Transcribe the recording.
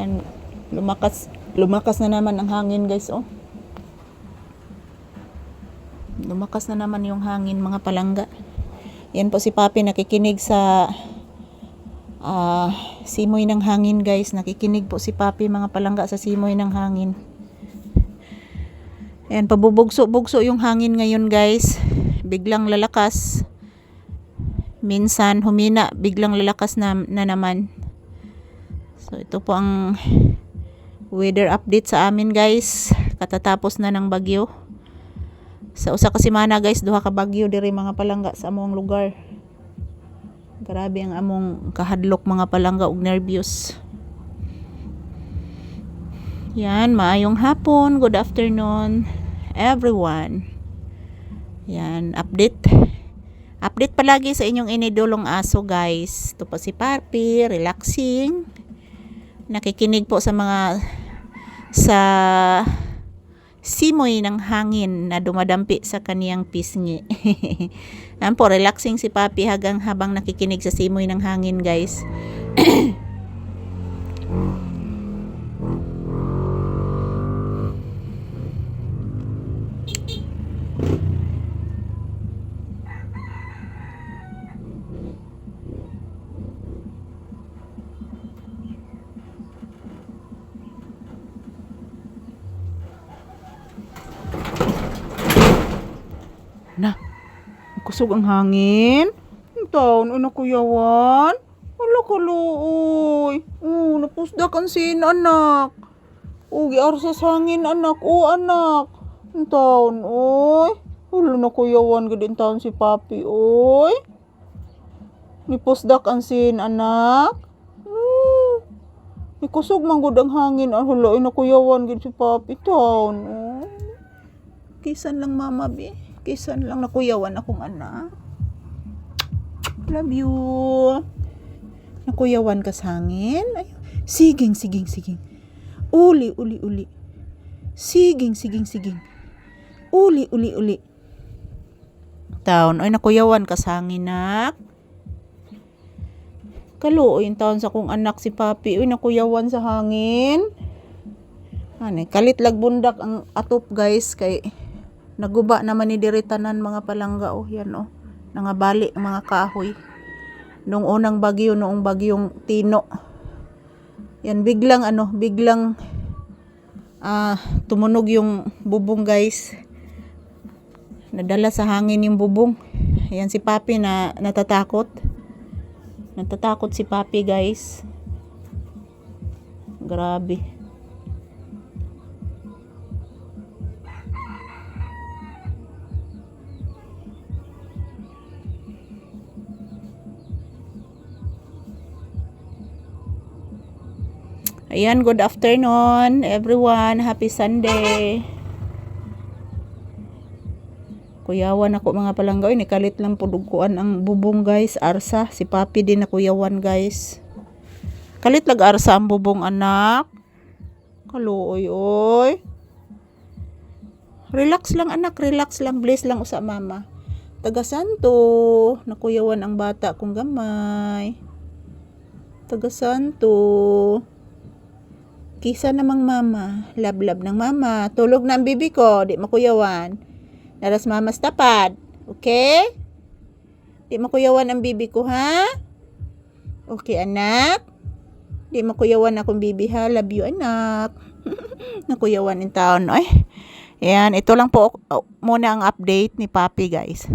And lumakas lumakas na naman ang hangin guys oh. Lumakas na naman yung hangin mga palangga. Yan po si Papi nakikinig sa ah, simoy ng hangin guys. Nakikinig po si Papi mga palangga sa simoy ng hangin. Ayan, pabubugso-bugso yung hangin ngayon guys. Biglang lalakas. Minsan humina, biglang lalakas na, na naman. So ito po ang weather update sa amin guys. Katatapos na ng bagyo. Sa usa ka semana guys, duha ka bagyo diri mga palangga sa among lugar. Grabe ang among kahadlok mga palangga ug nervyos. Yan, maayong hapon, good afternoon everyone. Yan, update. Update palagi sa inyong inidolong aso guys. Ito po si Parpi, relaxing. Nakikinig po sa mga sa simoy ng hangin na dumadampi sa kaniyang pisngi. Yan po, relaxing si Papi hagang habang nakikinig sa simoy ng hangin guys. Na, kusog ang hangin. Ang taon, ano kuyawan? Wala ka looy. Oh, napusdak ang sin, anak. Oh, giarsa sa hangin, anak. Oh, anak. Ang taon, oy. Wala na kuyawan, gadin taon si papi, oy. Nipusdak ang sin, anak. Oh. Ikusog man gud ang hangin. Ah, hala, ina kuyawan gid si papi taon. Oh. Kisan lang mama, be. Kisan lang nakuyawan akong anak. Love you. Nakuyawan ka sa hangin. Ay, siging, siging, siging. Uli, uli, uli. Siging, siging, siging. Uli, uli, uli. Taon, ay nakuyawan ka sa hangin, nak. Kaluoy yung taon sa kong anak si Papi. Uy, nakuyawan sa hangin. Ano, kalit lag bundak ang atop guys kay naguba naman ni diritanan mga palangga oh yan oh. Nangabali ang mga kahoy. Nung unang bagyo noong bagyong Tino. Yan biglang ano biglang ah tumunog yung bubong guys. Nadala sa hangin yung bubong. Yan si Papi na natatakot. Natatakot si Papi guys. Grabe Ayan, good afternoon everyone. Happy Sunday. Kuyawan ako mga palanggaw. Ni kalit lang pudugkuan ang bubong guys. Arsa. Si Papi din na kuyawan guys. Kalit lag arsa ang bubong anak. Kaluoy oy. Relax lang anak. Relax lang. Bless lang usa mama. Taga Santo. Nakuyawan ang bata kong gamay. Taga Santo. Kisa namang mama, lablab ng mama. Tulog na ang bibi ko, di makuyawan. Naras mamas tapad. Okay? Di makuyawan ang bibi ko, ha? Okay, anak? Di makuyawan akong bibi, ha? Love you, anak. Nakuyawan in town. Ay, yan. Ito lang po oh, muna ang update ni Papi, guys.